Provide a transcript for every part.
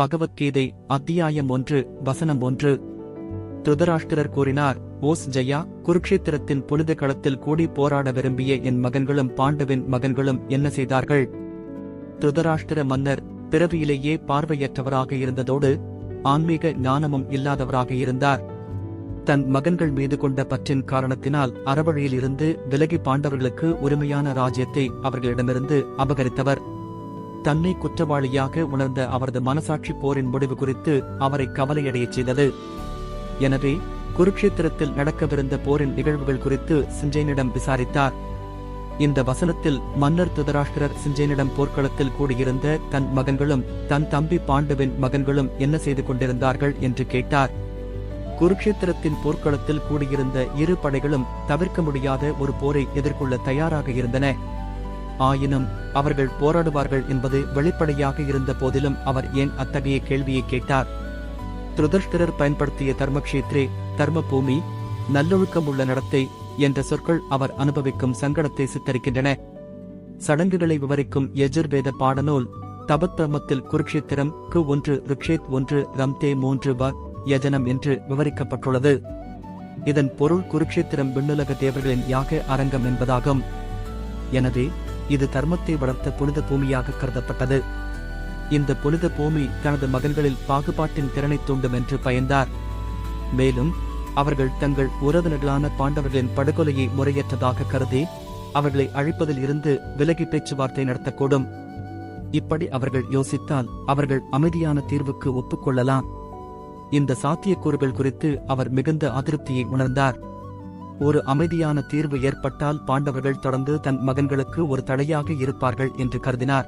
பகவத்கீதை அத்தியாயம் ஒன்று வசனம் ஒன்று. திருதராஷ்டிரர் கூறினார் ஓஸ் ஜெயா குருக்ஷேத்திரத்தின் புனித களத்தில் கூடி போராட விரும்பிய என் மகன்களும் பாண்டவின் மகன்களும் என்ன செய்தார்கள்? திருதராஷ்டிர மன்னர் பிறவியிலேயே பார்வையற்றவராக இருந்ததோடு ஆன்மீக ஞானமும் இல்லாதவராக இருந்தார். தன் மகன்கள் மீது கொண்ட பற்றின் காரணத்தினால் அறவழியில் இருந்து விலகி பாண்டவர்களுக்கு உரிமையான ராஜ்யத்தை அவர்களிடமிருந்து அபகரித்தவர். தன்னை குற்றவாளியாக உணர்ந்த அவரது மனசாட்சி போரின் முடிவு குறித்து அவரை கவலையடையச் செய்தது. எனவே குருக்ஷேத்திரத்தில் நடக்கவிருந்த போரின் நிகழ்வுகள் குறித்து சிஞ்சேனிடம் விசாரித்தார். இந்த வசனத்தில் மன்னர் துதராஷ்டிரர் சிஞ்சேனிடம் போர்க்களத்தில் கூடியிருந்த தன் மகன்களும் தன் தம்பி பாண்டுவின் மகன்களும் என்ன செய்து கொண்டிருந்தார்கள் என்று கேட்டார். குருக்ஷேத்திரத்தின் போர்க்களத்தில் கூடியிருந்த இரு படைகளும் தவிர்க்க முடியாத ஒரு போரை எதிர்கொள்ள தயாராக இருந்தன. ஆயினும் அவர்கள் போராடுவார்கள் என்பது வெளிப்படையாக இருந்த போதிலும் அவர் ஏன் அத்தகைய கேள்வியை கேட்டார்? திருதர்ஷ்டரர் பயன்படுத்திய தர்மக்ஷேத்ரே தர்மபூமி நல்லொழுக்கம் உள்ள நடத்தை என்ற சொற்கள் அவர் அனுபவிக்கும் சங்கடத்தை சித்தரிக்கின்றன. சடங்குகளை விவரிக்கும் எஜுர்வேத பாடநூல் தபத் குருக்ஷேத்திரம் கு ஒன்று ரிக்ஷேத் ஒன்று ரம்தே மூன்று வ யஜனம் என்று விவரிக்கப்பட்டுள்ளது. இதன் பொருள் குருக்ஷேத்திரம் விண்ணுலக தேவர்களின் யாக அரங்கம் என்பதாகும். எனவே இது தர்மத்தை வளர்த்த புனித பூமியாக கருதப்பட்டது. இந்த புனித பூமி தனது மகன்களில் பாகுபாட்டின் திறனை தூண்டும் என்று பயந்தார். மேலும் அவர்கள் தங்கள் உறவினர்களான பாண்டவர்களின் படுகொலையை முறையற்றதாக கருதி அவர்களை அழிப்பதில் இருந்து விலகி பேச்சுவார்த்தை நடத்தக்கூடும். இப்படி அவர்கள் யோசித்தால் அவர்கள் அமைதியான தீர்வுக்கு ஒப்புக்கொள்ளலாம் இந்த சாத்தியக்கூறுகள் குறித்து அவர் மிகுந்த அதிருப்தியை உணர்ந்தார். ஒரு அமைதியான தீர்வு ஏற்பட்டால் பாண்டவர்கள் தொடர்ந்து தன் மகன்களுக்கு ஒரு தடையாக இருப்பார்கள் என்று கருதினார்.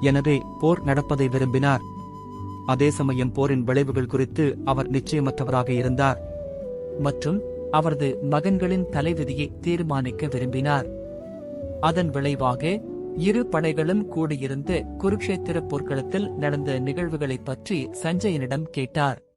எனவே போர் நடப்பதை விரும்பினார். அதே சமயம் போரின் விளைவுகள் குறித்து அவர் நிச்சயமற்றவராக இருந்தார். மற்றும் அவரது மகன்களின் தலைவிதியை தீர்மானிக்க விரும்பினார். அதன் விளைவாக இரு படைகளும் கூடியிருந்து குருக்ஷேத்திர போர்க்களத்தில் நடந்த நிகழ்வுகளைப் பற்றி சஞ்சயனிடம் கேட்டார்.